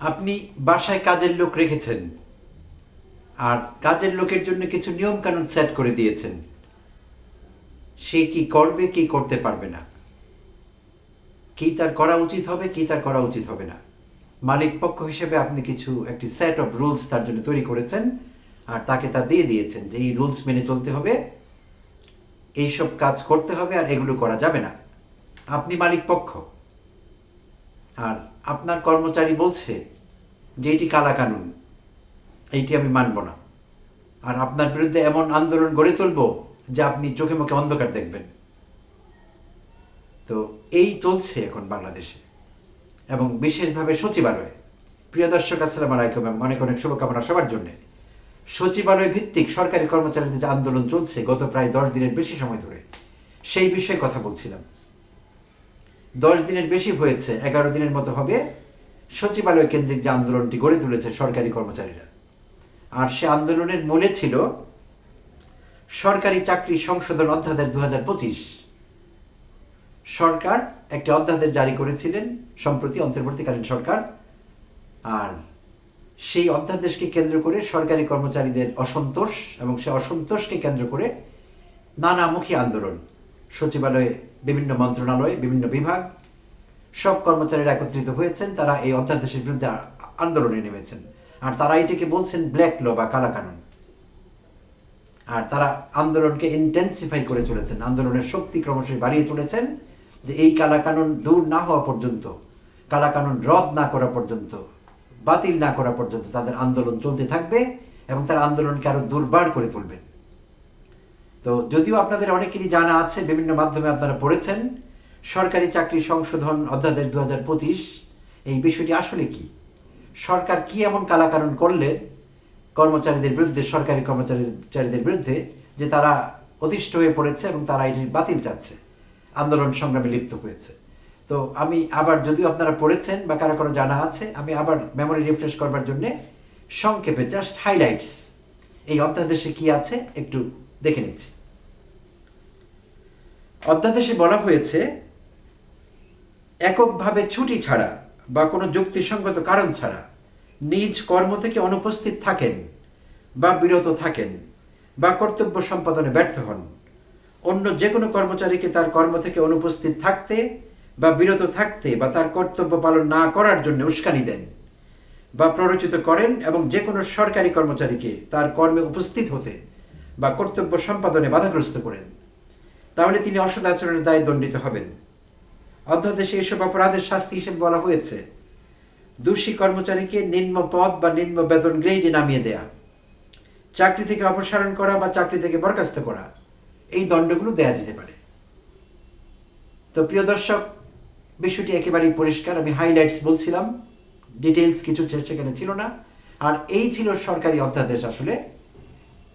আপনি বাসায় কাজের লোক রেখেছেন। আর কাজের লোকের জন্য কিছু নিয়ম কানুন সেট করে দিয়েছেন। সে কি করবে, কি করতে পারবে না? কি তার করা উচিত হবে, কি তার করা উচিত হবে না? মালিক পক্ষ হিসেবে আপনি কিছু একটি সেট অফ রুলস তার জন্য তৈরি করেছেন আর তাকে তা দিয়ে দিয়েছেন যে এই রুলস মেনে চলতে হবে, এইসব কাজ করতে হবে আর এগুলো করা যাবে না। আপনি মালিক পক্ষ। আর আপনার কর্মচারী বলছে যে এটি কালা কানুন, এইটি আমি মানব না। আর আপনার বিরুদ্ধে এমন আন্দোলন গড়ে তুলব যে আপনি চোখে মুখে অন্ধকার দেখবেন। তো এই চলছে এখন বাংলাদেশে এবং বিশেষভাবে সচিবালয়ে। প্রিয় দর্শক, আসসালাম আলাইকুম অনেক অনেক শুভকামনা সবার জন্য। সচিবালয় ভিত্তিক সরকারি কর্মচারীদের যে আন্দোলন চলছে গত প্রায় দশ দিনের বেশি সময় ধরে, সেই বিষয়ে কথা বলছিলাম। দশ দিনের বেশি হয়েছে, এগারো দিনের মতো হবে, সচিবালয় কেন্দ্রিক যে আন্দোলনটি গড়ে তুলেছে সরকারি কর্মচারীরা। আর সে আন্দোলনের মূলে ছিল সরকারি চাকরি সংশোধন অধ্যাদেশ দু পঁচিশ। সরকার একটি অধ্যাদেশ জারি করেছিলেন, সম্প্রতি অন্তর্বর্তীকালীন সরকার, আর সেই অধ্যাদেশকে কেন্দ্র করে সরকারি কর্মচারীদের অসন্তোষ, এবং সে অসন্তোষকে কেন্দ্র করে নানামুখী আন্দোলন। সচিবালয়ে বিভিন্ন মন্ত্রণালয়, বিভিন্ন বিভাগ, সব কর্মচারীরা একত্রিত হয়েছেন, তারা এই অধ্যাদেশের বিরুদ্ধে আন্দোলনে নেমেছেন। আর তারা এটাকে বলছেন ব্ল্যাক ল বা কালা কানুন। আর তারা আন্দোলনকে ইন্টেন্সিফাই করে চলেছেন, আন্দোলনের শক্তি ক্রমশই বাড়িয়ে তুলেছেন যে এই কালা কানুন দূর না হওয়া পর্যন্ত, কালা কানুন রদ না করা পর্যন্ত, বাতিল না করা পর্যন্ত তাদের আন্দোলন চলতে থাকবে এবং তার আন্দোলনকে আরও দুর্বার করে তুলবেন। তো যদিও আপনাদের অনেকেরই জানা আছে, বিভিন্ন মাধ্যমে আপনারা পড়েছেন, সরকারি চাকরি সংশোধন অধ্যাদেশ দু হাজার পঁচিশ, এই বিষয়টি আসলে কি? সরকার কি এমন কালাকারণ করলে কর্মচারীদের বিরুদ্ধে, সরকারি কর্মচারীদের বিরুদ্ধে, যে তারা অতিষ্ঠ হয়ে পড়েছে এবং তারা এটি বাতিল চাচ্ছে, আন্দোলন সংগ্রামে লিপ্ত হয়েছে? তো আমি আবার যদিও আপনারা পড়েছেন বা কারও কারও জানা আছে, আমি আবার মেমোরি রিফ্রেশ করবার জন্যে সংক্ষেপে জাস্ট হাইলাইটস এই অধ্যাদেশে কি আছে একটু দেখে নিচ্ছি। অধ্যাদেশে বলা হয়েছে, এককভাবে ছুটি ছাড়া বা কোনো যুক্তিসঙ্গত কারণ ছাড়া নিজ কর্ম থেকে অনুপস্থিত থাকেন বা বিরত থাকেন বা কর্তব্য সম্পাদনে ব্যর্থ হন। অন্য যে কোনো কর্মচারীকে তার কর্ম থেকে অনুপস্থিত থাকতে বা বিরত থাকতে বা তার কর্তব্য পালন না করার জন্য উস্কানি দেন বা প্ররোচিত করেন এবং যে কোনো সরকারি কর্মচারীকে তার কর্মে উপস্থিত হতে বা কর্তব্য সম্পাদনে বাধাগ্রস্ত করেন। তাহলে তিনি অসৎ আচরণের দায়ে দণ্ডিত হবেন। অধ্যাদেশে এসব অপরাধের শাস্তি হিসেবে বলা হয়েছে। দোষী কর্মচারীকে নিম্ন পদ বা নিম্ন বেতন গ্রেডে নামিয়ে দেয়া, চাকরি থেকে অপসারণ করা বা চাকরি থেকে বরখাস্ত করা, এই দণ্ডগুলো দেয়া যেতে পারে। তো প্রিয় দর্শক, বিষয়টি একেবারেই পরিষ্কার, আমি হাইলাইটস বলছিলাম ডিটেলস কিছু সেখানে ছিল না। আর এই ছিল সরকারি অধ্যাদেশ আসলে।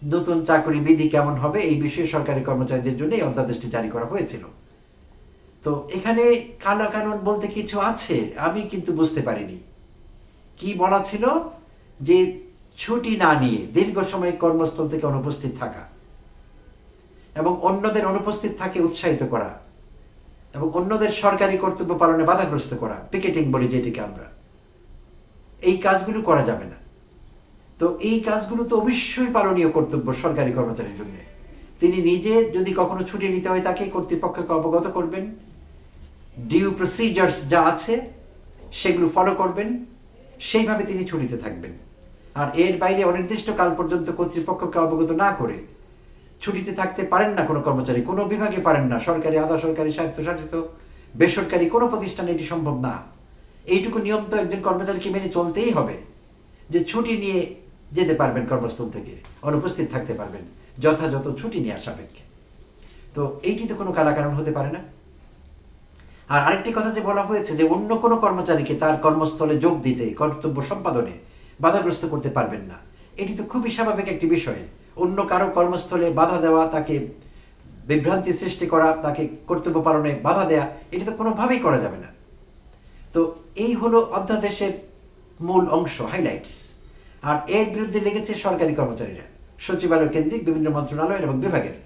নতুন চাকরি বিধি কেমন হবে এই বিষয়ে সরকারি কর্মচারীদের জন্য এই অধ্যাদেশটি জারি করা হয়েছিল। তো এখানে কালা কানুন বলতে কিছু আছে, আমি কিন্তু বুঝতে পারিনি। কি বলা ছিল? যে ছুটি না নিয়ে দীর্ঘ সময় কর্মস্থল থেকে অনুপস্থিত থাকা এবং অন্যদের অনুপস্থিত থাকে উৎসাহিত করা এবং অন্যদের সরকারি কর্তব্য পালনে বাধাগ্রস্ত করা পিকেটিং বলি যেটিকে আমরা। এই কাজগুলো করা যাবে না। তো এই কাজগুলো তো অবশ্যই পালনীয় কর্তব্য সরকারি কর্মচারীর জন্য। তিনি নিজে যদি কখনো ছুটি নিতে হয় তাকে কর্তৃপক্ষকে অবগত করবেন। ডিউ প্রসিজার্স যা আছে, সেগুলো ফলো করবেন। সেইভাবে তিনি ছুটিতে থাকবেন। আর এর বাইরে অনির্দিষ্ট কাল পর্যন্ত কর্তৃপক্ষকে অবগত না করে ছুটিতে থাকতে পারেন না কোনো কর্মচারী। কোনো বিভাগে পারেন না। সরকারি, আধা সরকারি, স্বায়ত্তশাসিত, বেসরকারি কোনো প্রতিষ্ঠানে এটি সম্ভব না। এইটুকু নিয়ম তো একজন কর্মচারীকে মেনে চলতেই হবে যে ছুটি নিয়ে যেতে পারবেন কর্মস্থল থেকে, অনুপস্থিত থাকতে পারবেন, যথাযথ ছুটি নেওয়ার সাপেক্ষে। তো এইটি তো কোনো কারাকারণ হতে পারে না। আর আরেকটি কথা যে বলা হয়েছে যে অন্য কোনো কর্মচারীকে তার কর্মস্থলে যোগ দিতে, কর্তব্য সম্পাদনে বাধাগ্রস্ত করতে পারবেন না। এটি তো খুবই স্বাভাবিক একটি বিষয়। অন্য কারও কর্মস্থলে বাধা দেওয়া, তাকে বিভ্রান্তি সৃষ্টি করা, তাকে কর্তব্য পালনে বাধা দেওয়া এটি তো কোনোভাবেই করা যাবে না। তো এই হলো অধ্যাদেশের মূল অংশ হাইলাইটস আর এর বিরুদ্ধে লেগেছে সরকারি কর্মচারীরা, সচিবালয় কেন্দ্রিক বিভিন্ন মন্ত্রণালয় এবং বিভাগের।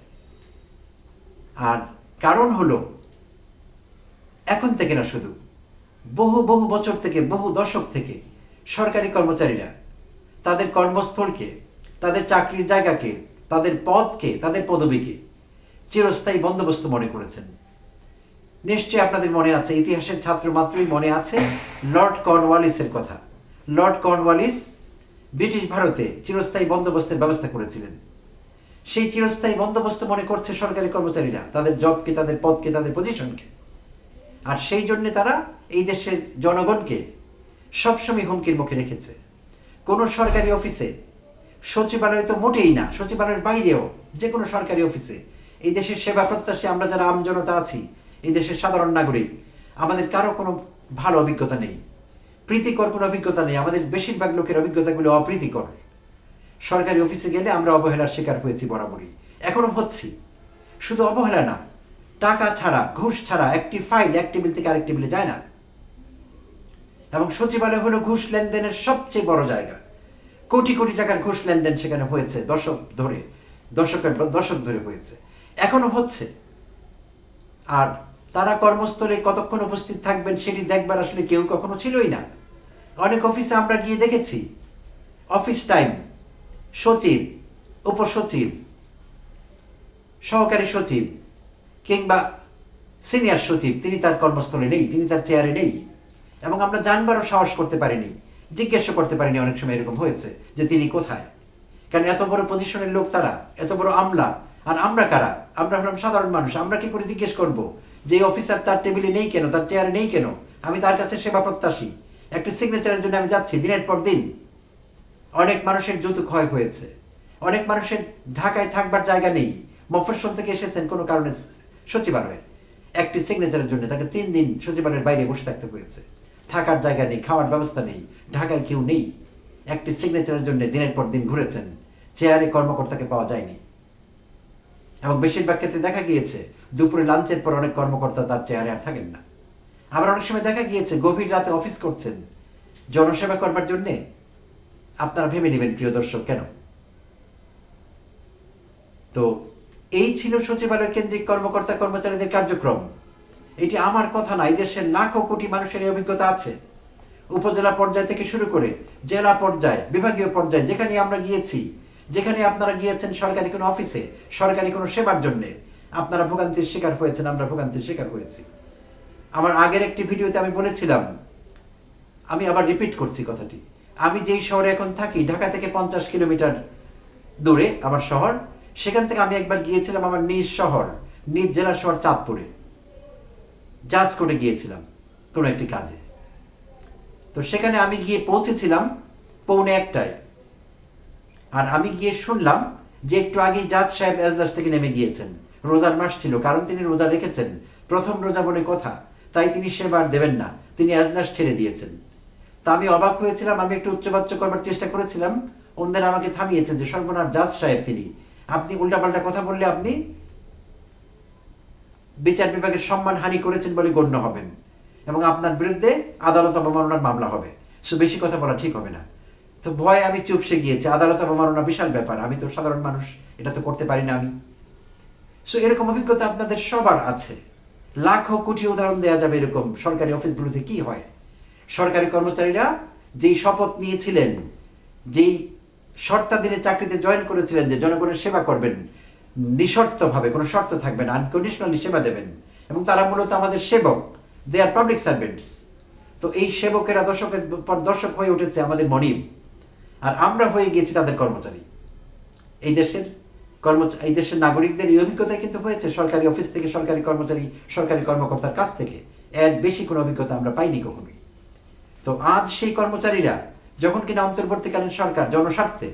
আর কারণ হলো, এখন থেকে না শুধু, বহু বহু বছর থেকে, বহু দশক থেকে সরকারি কর্মচারীরা তাদের কর্মস্থলকে, তাদের চাকরির জায়গাকে, তাদের পদকে, তাদের পদবীকে চিরস্থায়ী বন্দোবস্ত মনে করেছেন। নিশ্চয়ই আপনাদের মনে আছে, ইতিহাসের ছাত্র মাত্রই মনে আছে, লর্ড কর্নওয়ালিসের কথা। লর্ড কর্নওয়ালিস ব্রিটিশ ভারতে চিরস্থায়ী বন্দোবস্তের ব্যবস্থা করেছিলেন। সেই চিরস্থায়ী বন্দোবস্ত মনে করছে সরকারি কর্মচারীরা। তাদের জবকে তাদের পদকে তাদের পজিশনকে আর সেই জন্যে তারা এই দেশের জনগণকে সবসময় হুমকির মুখে রেখেছে। কোনো সরকারি অফিসে, সচিবালয় তো মোটেই না, সচিবালয়ের বাইরেও যে কোনো সরকারি অফিসে এই দেশের সেবা প্রত্যাশী আমরা যারা আমজনতা আছি, এই দেশের সাধারণ নাগরিক, আমাদের কারও কোনো ভালো অভিজ্ঞতা নেই। প্রীতিকর কোনো অভিজ্ঞতা নেই। আমাদের বেশিরভাগ লোকের অভিজ্ঞতাগুলো অপ্রীতিকর। সরকারি অফিসে গেলে আমরা অবহেলার শিকার হয়েছি বরাবরই। এখনও হচ্ছি। শুধু অবহেলা না, টাকা ছাড়া, ঘুষ ছাড়া একটি ফাইল এক টেবিল থেকে আরেক টেবিলে যায় না। এবং সচিবালয় হলো ঘুষ লেনদেনের সবচেয়ে বড় জায়গা। কোটি কোটি টাকার ঘুষ লেনদেন সেখানে হয়েছে দশক ধরে, দশকের দশক ধরে হয়েছে। এখনও হচ্ছে। আর তারা কর্মস্থলে কতক্ষণ উপস্থিত থাকবেন সেটি দেখবার আসলে কেউ কখনো ছিলই না। অনেক অফিসে আমরা গিয়ে দেখেছি। অফিস টাইম, সচিব, উপসচিব, সহকারী সচিব কিংবা সিনিয়র সচিব, তিনি তার কর্মস্থলে নেই, তিনি তার চেয়ারে নেই। এবং আমরা জানবারও সাহস করতে পারিনি, জিজ্ঞাসা করতে পারিনি, অনেক সময় এরকম হয়েছে যে তিনি কোথায়। কারণ এত বড় পজিশনের লোক তারা, এত বড় আমলা, আর আমরা কারা? আমরা হলাম সাধারণ মানুষ, আমরা কি করে জিজ্ঞেস করব? যে অফিসার তার টেবিলে নেই কেন? তার চেয়ারে নেই কেন? আমি তার কাছে সেবা প্রত্যাশী। একটা সিগনেচারের জন্য আমি যাচ্ছি দিনের পর দিন। অনেক মানুষের যৌতুক ক্ষয় হয়েছে। অনেক মানুষের ঢাকায় থাকবার জায়গা নেই। মফস্বল থেকে এসেছেন কোনো কারণে সচিবালয়ে। একটি সিগনেচারের জন্য তাকে তিন দিন সচিবালয়ের বাইরে বসে থাকতে হয়েছে। থাকার জায়গা নেই, খাওয়ার ব্যবস্থা নেই, ঢাকায় কেউ নেই। একটি সিগনেচারের জন্য দিনের পর দিন ঘুরেছেন। চেয়ারে কর্মকর্তাকে পাওয়া যায়নি। এবং বেশিরভাগ ক্ষেত্রে দেখা গিয়েছে, দুপুরে লাঞ্চের পর অনেক কর্মকর্তা তার চেয়ারে আর থাকেন না। আবার অনেক সময় দেখা গিয়েছে, গভীর রাতে অফিস করছেন। জনসেবা করবার জন্যে আপনারা ভেবে নেবেন, প্রিয় দর্শক, কেন? তো এই ছিল সচিবালয় কেন্দ্রিক কর্মকর্তা কর্মচারীদের কার্যক্রম। এটি আমার কথা না, এই দেশের লাখো কোটি মানুষের এই অভিজ্ঞতা আছে। উপজেলা পর্যায় থেকে শুরু করে জেলা পর্যায়ে, বিভাগীয় পর্যায়ে, যেখানে আমরা গিয়েছি যেখানে আপনারা গিয়েছেন সরকারি কোনো অফিসে, সরকারি কোনো সেবার জন্যে, আপনারা ভোগান্তির শিকার হয়েছেন, আমরা ভোগান্তির শিকার হয়েছি। আমার আগের একটি ভিডিওতে আমি বলেছিলাম, আমি আবার রিপিট করছি কথাটি, আমি যেই শহরে এখন থাকি, ঢাকা থেকে পঞ্চাশ কিলোমিটার দূরে আমার শহর, সেখান থেকে আমি একবার গিয়েছিলাম আমার নিজ শহর, নিজ জেলা শহর চাঁদপুরে। জাজ কোর্টে গিয়েছিলাম কোনো একটি কাজে। তো সেখানে আমি গিয়ে পৌঁছেছিলাম পৌনে একটায়। আর আমি গিয়ে শুনলাম যে একটু আগে জাজ সাহেব এজলাস থেকে নেমে গিয়েছেন। রোজার মাস ছিল, কারণ তিনি রোজা রেখেছেন। প্রথম রোজা বলে কথা, তাই তিনি সেবার দেবেন না, তিনি এজলাস ছেড়ে দিয়েছেন। তা আমি অবাক হয়েছিলাম, আমি একটু উচ্চবাচ্য করবার চেষ্টা করেছিলাম, অন্যরা আমাকে থামিয়েছেন যে সর্বনার জাজ সাহেব তিনি। আপনি উল্টাপাল্টা কথা বললে আপনি বিচার বিভাগের সম্মান হানি করেছেন বলে গণ্য হবেন এবং আপনার বিরুদ্ধে আদালত অবমাননার মামলা হবে। সো বেশি কথা বলা ঠিক হবে না। তো ভয় আমি চুপসে গিয়েছি। আদালত অবমাননা বিশাল ব্যাপার। আমি তো সাধারণ মানুষ, এটা তো করতে পারি না আমি। সো এরকম অভিজ্ঞতা আপনাদের সবার আছে। লাখো কোটি উদাহরণ দেওয়া যাবে এরকম সরকারি অফিসগুলোতে কি হয়? সরকারি কর্মচারীরা যেই শপথ নিয়েছিলেন, যেই শর্তাধীনে চাকরিতে জয়েন করেছিলেন যে জনগণের সেবা করবেন, নিঃশর্তভাবে, কোনো শর্ত থাকবে না আনকন্ডিশনালি সেবা দেবেন। এবং তারা মূলত আমাদের সেবক দে আর পাবলিক সার্ভেন্টস তো এই সেবকেরা দর্শকের পর দর্শক হয়ে উঠেছে আমাদের মনিব। আর আমরা হয়ে গেছি তাদের কর্মচারী। এই দেশের কর্মচারী এই দেশের নাগরিকদের এই অভিজ্ঞতা কিন্তু হয়েছে সরকারি অফিস থেকে সরকারি কর্মচারী, সরকারি কর্মকর্তার কাছ থেকে। এর বেশি কোনো অভিজ্ঞতা আমরা পাইনি কখনোই। তো আজ সেই কর্মচারীরা যখন কিনা অন্তর্বর্তীকালীন সরকার, জনস্বার্থে,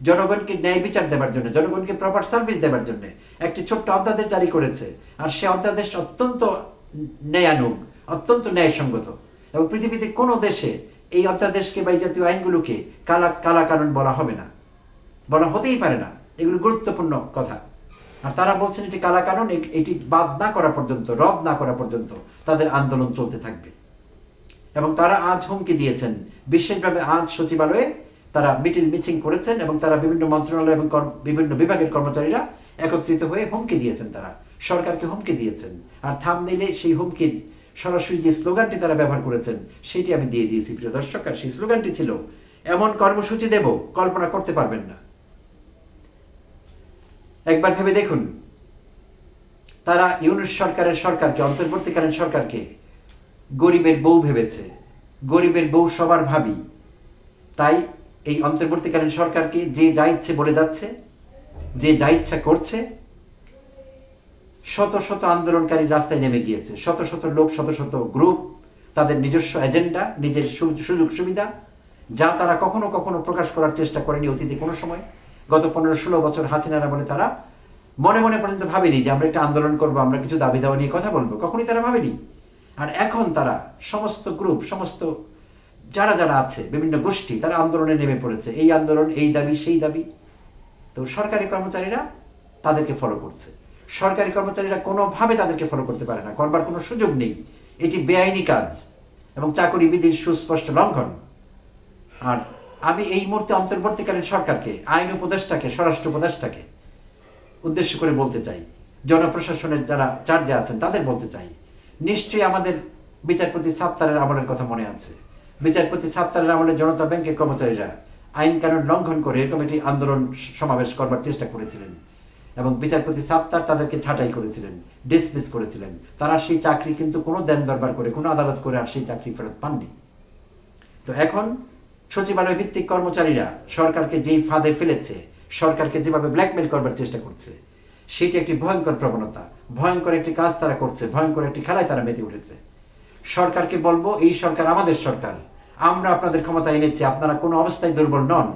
জনগণকে ন্যায় বিচার দেওয়ার জন্য, জনগণকে প্রপার সার্ভিস দেওয়ার জন্য একটি ছোট্ট অধ্যাদেশ জারি করেছে আর সে অধ্যাদেশ অত্যন্ত ন্যায়ানুগ, অত্যন্ত ন্যায়সঙ্গত এবং পৃথিবীতে কোনো দেশে এই অধ্যাদেশকে বা এই জাতীয় আইনগুলোকে কালা কালা কানুন বলা হবে না। বলা হতেই পারে না। এগুলো গুরুত্বপূর্ণ কথা। আর তারা বলছেন এটি কালা এ- এটি বাদ না করা পর্যন্ত, রদ না করা পর্যন্ত তাদের আন্দোলন চলতে থাকবে। এবং তারা আজ হুমকি দিয়েছেন। বিশেষভাবে আজ সচিবালয়ে তারা মিটিং মিটিং করেছেন এবং তারা বিভিন্ন মন্ত্রণালয় এবং বিভিন্ন বিভাগের কর্মচারীরা একত্রিত হয়ে হুমকি দিয়েছেন তারা। সরকারকে হুমকি দিয়েছেন। আর থাম দিলে সেই হুমকির সরাসরি যে স্লোগানটি তারা ব্যবহার করেছেন, সেটি আমি দিয়ে দিয়েছি, প্রিয় দর্শক, আর সেই স্লোগানটি ছিল, এমন কর্মসূচি দেব, কল্পনা করতে পারবেন না। একবার ভেবে দেখুন, তারা ইউনুস সরকারের সরকারকে, অন্তর্বর্তীকালীন সরকারকে গরিবের বউ ভেবেছে, গরিবের বউ সবার ভাবি। তাই এই অন্তর্বর্তীকালীন সরকারকে যে যা ইচ্ছে বলে যাচ্ছে, যে যা ইচ্ছা করছে শত শত আন্দোলনকারী রাস্তায় নেমে গিয়েছে। শত শত লোক, শত শত গ্রুপ তাদের নিজস্ব এজেন্ডা নিজের সুযোগ সুবিধা, যা তারা কখনো কখনো প্রকাশ করার চেষ্টা করেনি অতীতে কোনো সময়। গত পনেরো ষোলো বছর হাসিনারা বলে তারা মনে মনে পর্যন্ত ভাবেনি যে আমরা একটা আন্দোলন করব, আমরা কিছু দাবি দাওয়া নিয়ে কথা বলব। কখনই তারা ভাবেনি। আর এখন তারা সমস্ত গ্রুপ সমস্ত যারা যারা আছে, বিভিন্ন গোষ্ঠী, তারা আন্দোলনে নেমে পড়েছে। এই আন্দোলন, এই দাবি, সেই দাবি। তো সরকারি কর্মচারীরা তাদেরকে ফলো করছে। সরকারি কর্মচারীরা কোনোভাবে তাদেরকে ফলো করতে পারে না। করবার কোনো সুযোগ নেই। এটি বেআইনি কাজ এবং চাকরি বিধির সুস্পষ্ট লঙ্ঘন। আর আমি এই মুহূর্তে অন্তর্বর্তীকালীন সরকারকে, আইন উপদেষ্টাকে, স্বরাষ্ট্র উপদেষ্টাকে উদ্দেশ্য করে বলতে চাই। জনপ্রশাসনের যারা চার্জে আছেন, তাদের বলতে চাই। নিশ্চয়ই আমাদের বিচারপতি সাত্তারের আমলের কথা মনে আছে। বিচারপতি সাত্তারের আমলে জনতা ব্যাংকের কর্মচারীরা আইন কানুন লঙ্ঘন করে এরকম একটি আন্দোলন সমাবেশ করবার চেষ্টা করেছিলেন। এবং বিচারপতি সাত্তার তাদেরকে ছাঁটাই করেছিলেন ডিসমিস করেছিলেন। তারা সেই চাকরি কিন্তু কোনো দেন দরবার করে, কোনো আদালত করে আর সেই চাকরি ফেরত পাননি। তো এখন সচিবালয় ভিত্তিক কর্মচারীরা সরকারকে যেই ফাঁদে ফেলেছে, সরকারকে যেভাবে ব্ল্যাকমেল করবার চেষ্টা করছে, সেটি একটি ভয়ঙ্কর প্রবণতা, ভয়ঙ্কর একটি কাজ তারা করছে, ভয়ঙ্কর একটি খেলায় তারা মেতে উঠেছে। সরকারকে বলব, এই সরকার আমাদের সরকার। আমরা আপনাদের ক্ষমতা এনেছি, আপনারা কোনো অবস্থায় দুর্বল নন।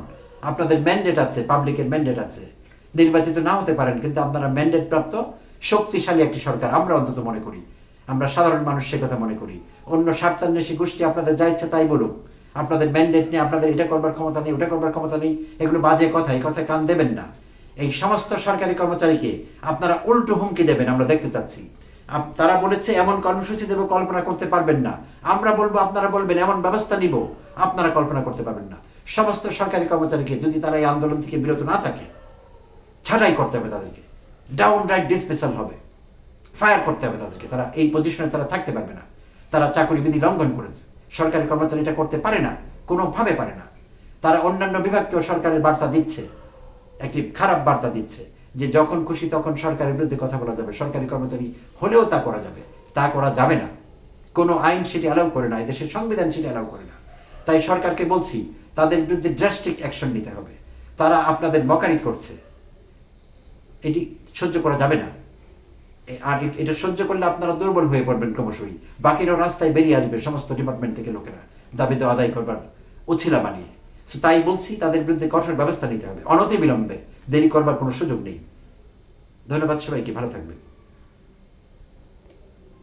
আপনাদের ম্যান্ডেট আছে পাবলিকের ম্যান্ডেট আছে। নির্বাচিত না হতে পারেন, কিন্তু আপনারা ম্যান্ডেট প্রাপ্ত শক্তিশালী একটি সরকার আমরা অন্তত মনে করি। আমরা সাধারণ মানুষ সে কথা মনে করি। অন্য স্বার্থান্বেষী গোষ্ঠী আপনাদের যা ইচ্ছা তাই বলুক। আপনাদের ম্যান্ডেট নেই আপনাদের এটা করবার ক্ষমতা নেই, ওটা করবার ক্ষমতা নেই, এগুলো বাজে কথা, এই কথায় কান দেবেন না। এই সমস্ত সরকারি কর্মচারীকে আপনারা উল্টো হুমকি দেবেন, আমরা দেখতে চাচ্ছি। তারা বলেছে, এমন কর্মসূচি দেবো, কল্পনা করতে পারবেন না। আমরা বলব, আপনারা বলবেন, এমন ব্যবস্থা নিব, আপনারা কল্পনা করতে পারবেন না। সমস্ত সরকারি কর্মচারীকে যদি তারা এই আন্দোলন থেকে বিরত না থাকে ছাঁটাই করতে হবে তাদেরকে। ডাউন রাইট ডিসপেশাল হবে। ফায়ার করতে হবে তাদেরকে। তারা এই পজিশনে তারা থাকতে পারবে না। তারা চাকরি বিধি লঙ্ঘন করেছে। সরকারি কর্মচারী এটা করতে পারে না, কোনোভাবে পারে না। তারা অন্যান্য বিভাগকেও সরকারের বার্তা দিচ্ছে। একটি খারাপ বার্তা দিচ্ছে যে যখন খুশি তখন সরকারের বিরুদ্ধে কথা বলা যাবে। সরকারি কর্মচারী হলেও তা করা যাবে। তা করা যাবে না। কোনো আইন সেটি অ্যালাউ করে না, এদেশের সংবিধান সেটি অ্যালাউ করে না। তাই সরকারকে বলছি, তাদের বিরুদ্ধে ড্রাস্টিক অ্যাকশন নিতে হবে। তারা আপনাদের মকারি করছে। এটি সহ্য করা যাবে না। আর এটা সহ্য করলে আপনারা দুর্বল হয়ে পড়বেন ক্রমশই। বাকিরাও রাস্তায় বেরিয়ে আসবে সমস্ত ডিপার্টমেন্ট থেকে লোকেরা। দাবি তো আদায় করবার উছিলা বানিয়ে। সো তাই বলছি, তাদের বিরুদ্ধে কঠোর ব্যবস্থা নিতে হবে। অনতি বিলম্বে দেরি করবার কোনো সুযোগ নেই। ধন্যবাদ সবাইকে, ভালো থাকবেন।